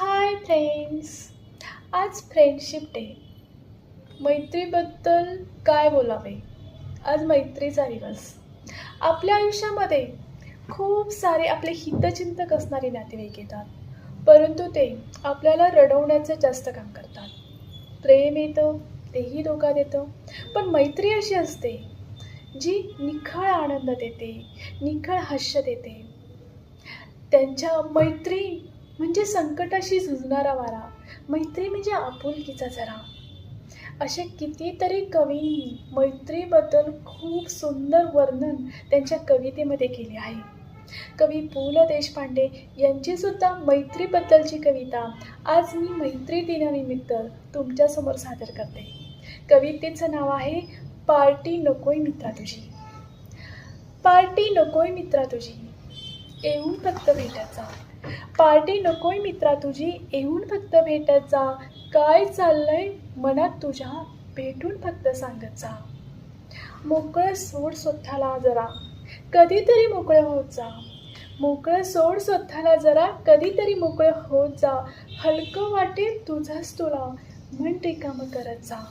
हाय friends आज friendship day मैत्रीबद्दल काय बोलावे? आज मैत्रीचा दिवस. आपल्या आयुष्यामध्ये खूप सारे आपले हितचिंतक असणारे नातेवाईक येतात. परंतु ते आपल्याला रडवण्याचं जास्त काम करतात. प्रेम येतं तेही धोका देतं. पण मैत्री अशी असते जी निखळ आनंद देते निखळ हास्य देते. त्यांच्या मैत्री म्हणजे संकटाशी झुंजणारा वारा मैत्री म्हणजे आपुलकीचा झरा असे कितीतरी कवींनी मैत्रीबद्दल खूप सुंदर वर्णन त्यांच्या कवितेमध्ये केले आहे. कवी पु ल देशपांडे यांचीसुद्धा मैत्रीबद्दलची कविता आज मी मैत्री दिनानिमित्त तुमच्यासमोर सादर करते. कवितेचं नाव आहे पार्टी नकोय मित्रा तुझी. पार्टी नकोय मित्रा तुझी. येऊन फक्त भेटायचा पार्टी नकोय मित्रा तुझी येऊन फक्त भेटत जा. काय चाललंय? मनात तुझ्या भेटून फक्त सांगत जा. मोकळं सोड स्वतःला जरा. कधीतरी मोकळं होत जा. मोकळं सोड स्वतःला जरा. कधीतरी मोकळं होत जा. हलकं वाटेल तुझंच तुला. मन रिकामं करत जा.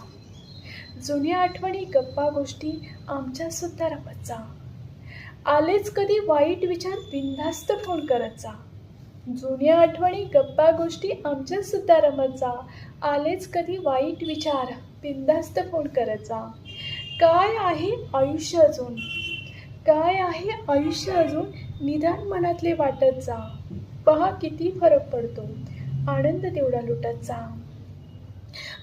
जुन्या आठवणी गप्पा गोष्टी आमच्यासुद्धा रमत जा. आलेच कधी वाईट विचार बिनधास्त फोन करत जा. जुन्या आठवणी गप्पा गोष्टी आमच्यासुद्धा रमत जा. आलेच कधी वाईट विचार बिनधास्त फोन करत जा. काय आहे आयुष्य अजून? काय आहे आयुष्य अजून निदान मनातले वाटत जा. पहा किती फरक पडतो. आनंद तेवढा लुटत जा.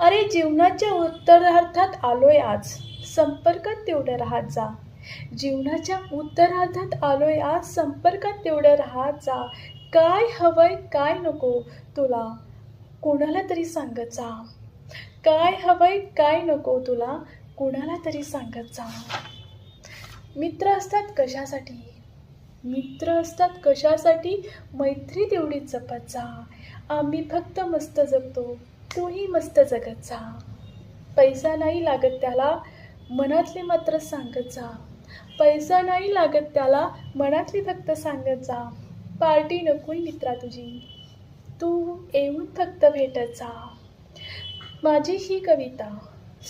अरे जीवनाच्या उत्तरार्थात आलोय आज. संपर्कात तेवढं राहत जा. जीवनाच्या उत्तरार्धात आलोय आज संपर्कात तेवढं राहत जा. काय हवंय काय नको तुला? कोणाला तरी सांगत जा. काय हवंय काय नको तुला? कोणाला तरी सांगत जा. मित्र असतात कशासाठी? मित्र असतात कशासाठी? मैत्री तेवढीच जपत जा. आम्ही फक्त मस्त जगतो. तूही मस्त जगत जा. पैसा नाही लागत त्याला. मनातले मात्र सांगत जा. पैसा नाही लागत त्याला मनातली फक्त सांगत जा. पार्टी नकोय मित्रा तुझी. तू येऊन फक्त भेटत जा. माझी ही कविता.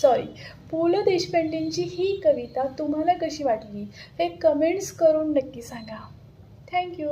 सॉरी पु ल देशपांडेंची ही कविता तुम्हाला कशी वाटली? हे कमेंट्स करून नक्की सांगा. थँक्यू